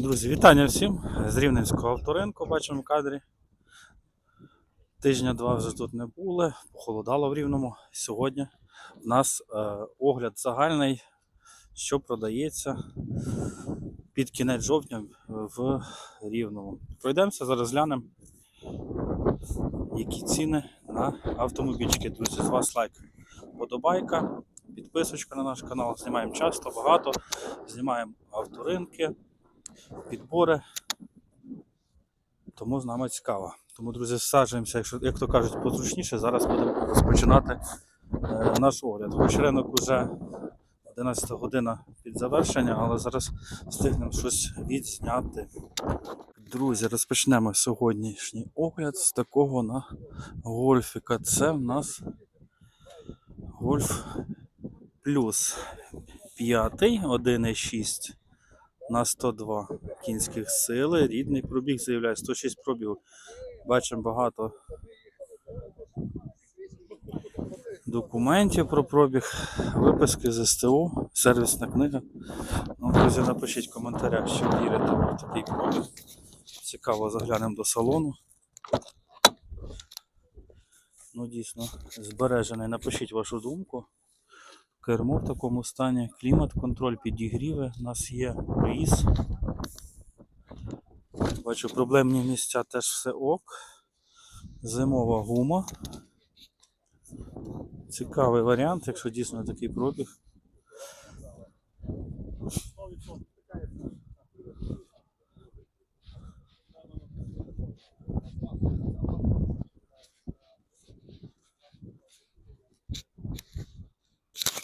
Друзі, вітання всім з Рівненського авторинку. Бачимо в кадрі. Тижня-два вже тут не були, похолодало в Рівному. Сьогодні в нас е, огляд загальний, що продається під кінець жовтня в Рівному. Пройдемося, зараз глянемо, які ціни на автомобільчики. Друзі, з вас лайк, подобайка, підписочка на наш канал. Знімаємо часто, багато, знімаємо авторинки підбори. Тому з нами цікаво. Тому, друзі, всаджуємося, якщо, як то кажуть, позручніше. Зараз будемо розпочинати е, наш огляд. Хоч ринок уже 11 година під завершення, але зараз встигнемо щось відзняти. Друзі, розпочнемо сьогоднішній огляд з такого на гольфіка. Це в нас гольф плюс 5, 1,6 на 102 кінських сили. Рідний пробіг заявляє 106 пробігів. Бачимо багато документів про пробіг, виписки з СТО, сервісна книга. Ну, друзі, напишіть в коментарях, що вірите в такий пробіг. Цікаво, заглянемо до салону. Ну, дійсно, збережений. Напишіть вашу думку. Кермо в такому стані, клімат, контроль, підігріви. У нас є круїз. Бачу, проблемні місця теж все ок. Зимова гума. Цікавий варіант, якщо дійсно такий пробіг.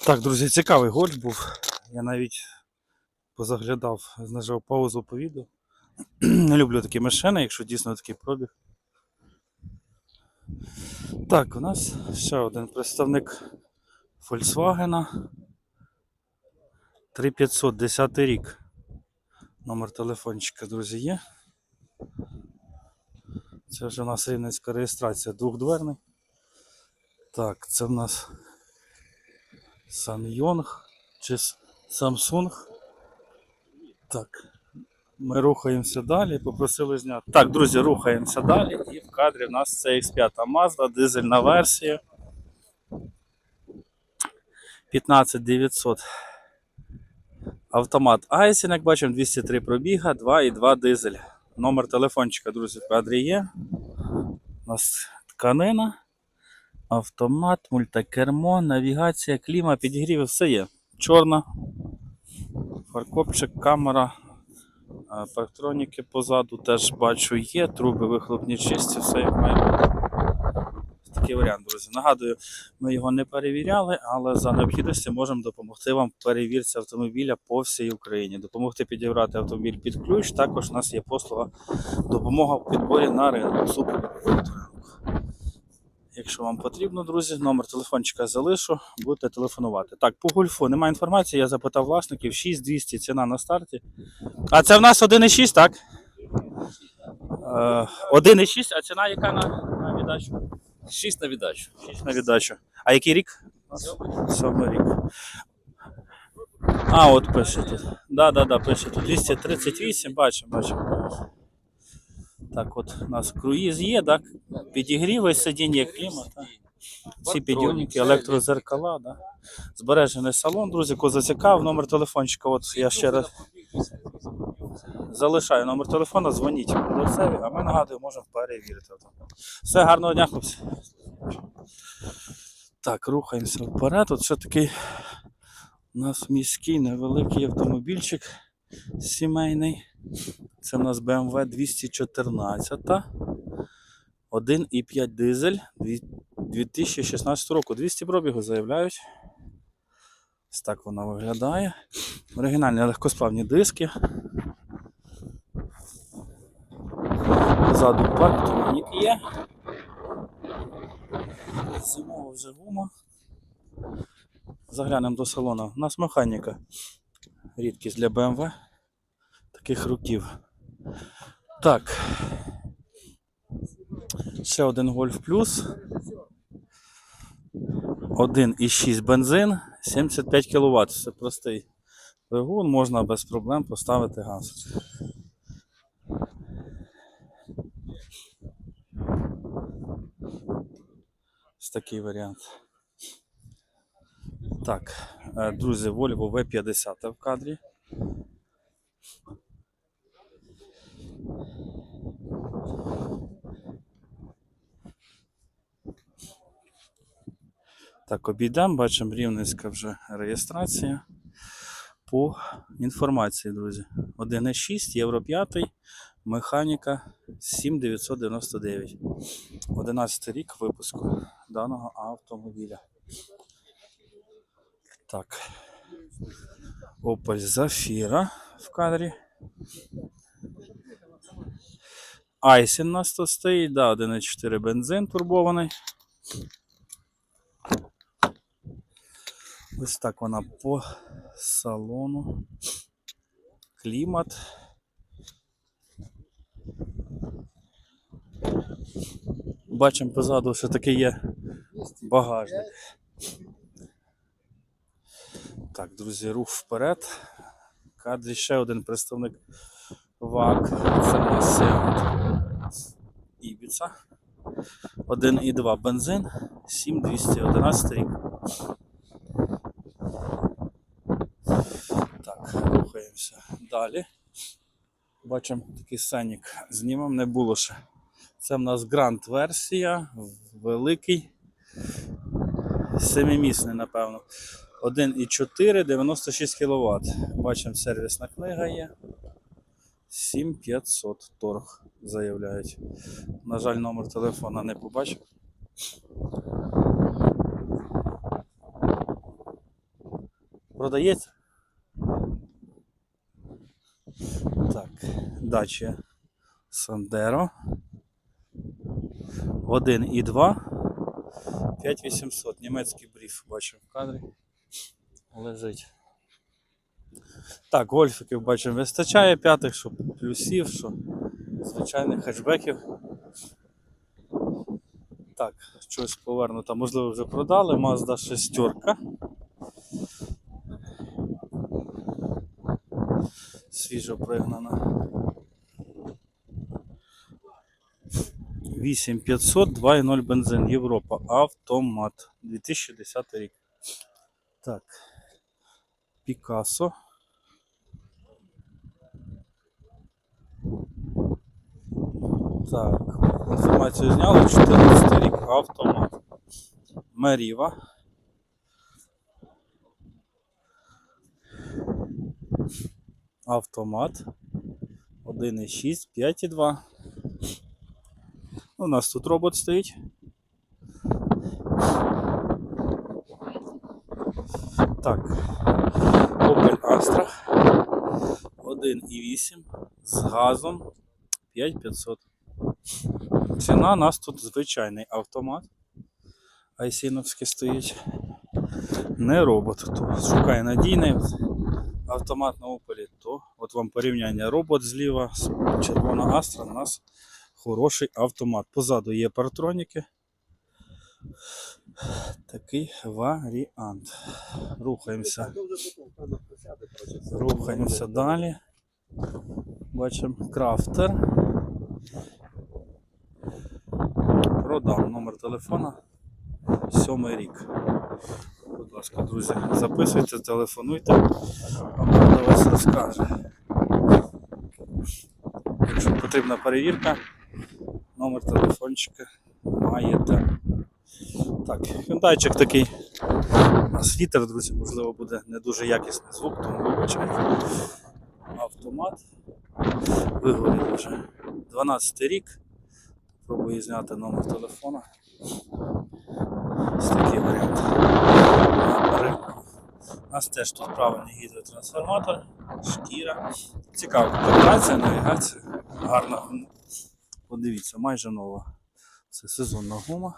Так, друзі, цікавий гольф був. Я навіть позаглядав, знажав паузу по відео. Не люблю такі машини, якщо дійсно такий пробіг. Так, у нас ще один представник Volkswagen. 3510 рік. Номер телефончика, друзі, є. Це вже у нас рівненська реєстрація двохдверний. Так, це в нас Санйонг чи Samsung. Так. Ми рухаємося далі. Попросили зняти. Так, друзі, рухаємося далі. І в кадрі в нас це X5 Mazda, дизельна версія. 15900. Автомат Айсін, як бачимо, 203 пробіга, 2,2 дизель. Номер телефончика, друзі, в кадрі є. У нас тканина, автомат, мультикермо, навігація, кліма, підігріви, все є. Чорна. Фаркопчик, камера, а, парктроніки позаду теж бачу є, труби вихлопні чисті, все як має бути. Такий варіант, друзі. Нагадую, ми його не перевіряли, але за необхідності можемо допомогти вам перевірці автомобіля по всій Україні. Допомогти підібрати автомобіль під ключ. Також у нас є послуга допомога в підборі на ринок. Супер. Якщо вам потрібно, друзі, номер телефончика залишу, будете телефонувати. Так, по гольфу немає інформації, я запитав власників 6200 ціна на старті. А це в нас 1,6, так? Е, 1,6, а ціна яка на, на віддачу? 6 на віддачу. 6 на віддачу. А який рік? Сьомий рік. А, от пише тут. Да, да, да, пише тут 238, бачимо, бачимо. Так, от у нас круїз є, так? Підігріви, сидіння, клімат. Так? Всі підйомники, електрозеркала, да? збережений салон, друзі, кого зацікав, номер телефончика, от я ще раз залишаю номер телефона, дзвоніть продавцеві, а ми нагадую, можемо перевірити. Все, гарного дня, хлопці. Так, рухаємося вперед. От все такий у нас міський невеликий автомобільчик сімейний. Це в нас BMW 214. 1,5 дизель 2016 року. 200 пробігу заявляють. Ось так вона виглядає. Оригінальні легкосплавні диски. Позаду парктронік є. Зимова вже гума. Заглянемо до салону. У нас механіка рідкість для BMW таких руків. Так. Ще один Golf Plus. 1,6 бензин, 75 кВт. Це простий двигун, можна без проблем поставити газ. Ось такий варіант. Так друзі, Volvo V50 в кадрі. Так, обійдемо, бачимо рівненська вже реєстрація. По інформації, друзі. 1.6, Євро 5, механіка 7999. 11 рік випуску даного автомобіля. Так. Opel Zafira в кадрі. Айсін у нас тут стоїть, да, 1.4 бензин турбований. Ось так вона по салону. Клімат. Бачимо позаду, що таки є багажник. Так, друзі, рух вперед. Кадрі ще один представник ВАК. Це у нас Seat Ібіца. 1,2 бензин, 7211 рік. Так, рухаємося далі. Бачимо такий сенік. Знімемо не було ще. Це в нас грант версія, великий. Семимісний, напевно. 1,4, 96 кВт. Бачимо, сервісна книга є. 7500 торг заявляють. На жаль, номер телефона не побачив. Продається? Так, дача Сандеро. 1,2. 5800. Німецький бріф бачимо в кадрі. Лежить. Так, гольфиків бачимо вистачає п'ятих, що плюсів, що звичайних хетчбеків. Так, щось повернуто, можливо, вже продали. Mazda 6. Свіжо пригнана. 8500, 2.0 бензин. Європа. Автомат. 2010 рік. Так. Пікасо. Так, інформацію зняли. 14 рік автомат. Меріва. Автомат. 1,6, 5,2. У нас тут робот стоїть. Так. Opel Astra 1,8 з газом 5500. Ціна у нас тут звичайний автомат. Айсіновський стоїть. Не робот. То шукає надійний автомат на Opel, то от вам порівняння робот зліва, червона Astra у нас хороший автомат. Позаду є партроніки. Такий варіант. Рухаємося. Рухаємося далі. Бачимо крафтер. Продам номер телефона. Сьомий рік. Будь ласка, друзі, записуйте, телефонуйте, вам продавець розкаже. Якщо потрібна перевірка, номер телефончика маєте. Так, хюндайчик такий. У нас вітер, друзі, можливо, буде не дуже якісний звук, тому вибачайте. Автомат. Вигорів вже 12 рік. Пробую зняти номер телефона. Ось такий варіант. У нас теж тут правильний гідротрансформатор, шкіра. Цікава комплектація, навігація. Гарна. Подивіться, майже нова. Це сезонна гума.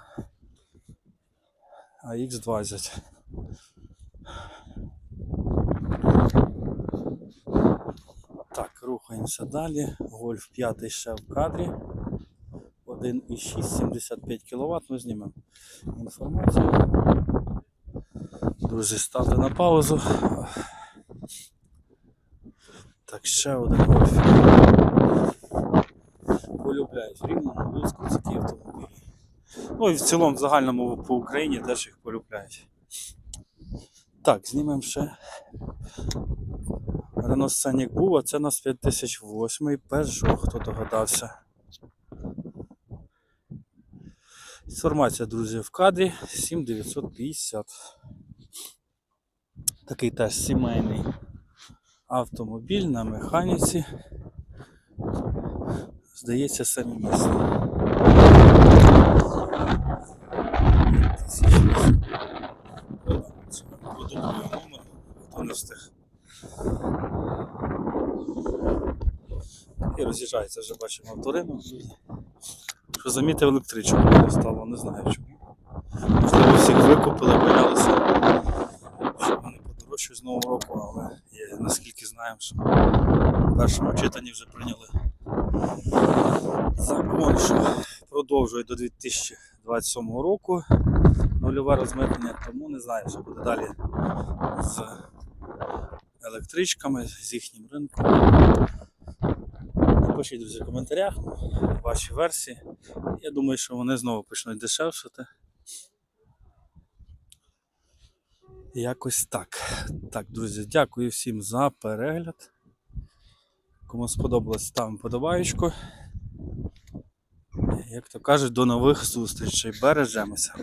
AX20. Так, рухаємося далі. Гольф 5 ще в кадрі. 1,6, 75 кВт. Ми знімемо інформацію. Друзі, ставте на паузу. Так, ще один гольф. Полюбляють в рівному Луцьку такі автомобілі. Ну і в цілому, в загальному по Україні теж їх полюбляють. Так, знімемо ще. Scenic був, а це у нас 5008 Peugeot, хто догадався. Інформація, друзі, в кадрі 7950. Такий теж сімейний автомобіль на механіці. Здається, самі місце. Хто не встиг. І роз'їжджається вже бачимо авторинок. Що замітив електричку стало, не знаю чому. Можливо, всіх викупили, боялися, що вони подорожчають з нового року, але є, наскільки знаємо, що в першому читанні вже прийняли закон, що продовжує до 2027 року нульове розмитнення, тому не знаю, що буде далі з електричками, з їхнім ринком. Напишіть, друзі, в коментарях ваші версії. Я думаю, що вони знову почнуть дешевшати. Якось так. Так, друзі, дякую всім за перегляд. Кому сподобалось, ставимо подобаєчку. Як то кажуть, до нових зустрічей. Бережемося.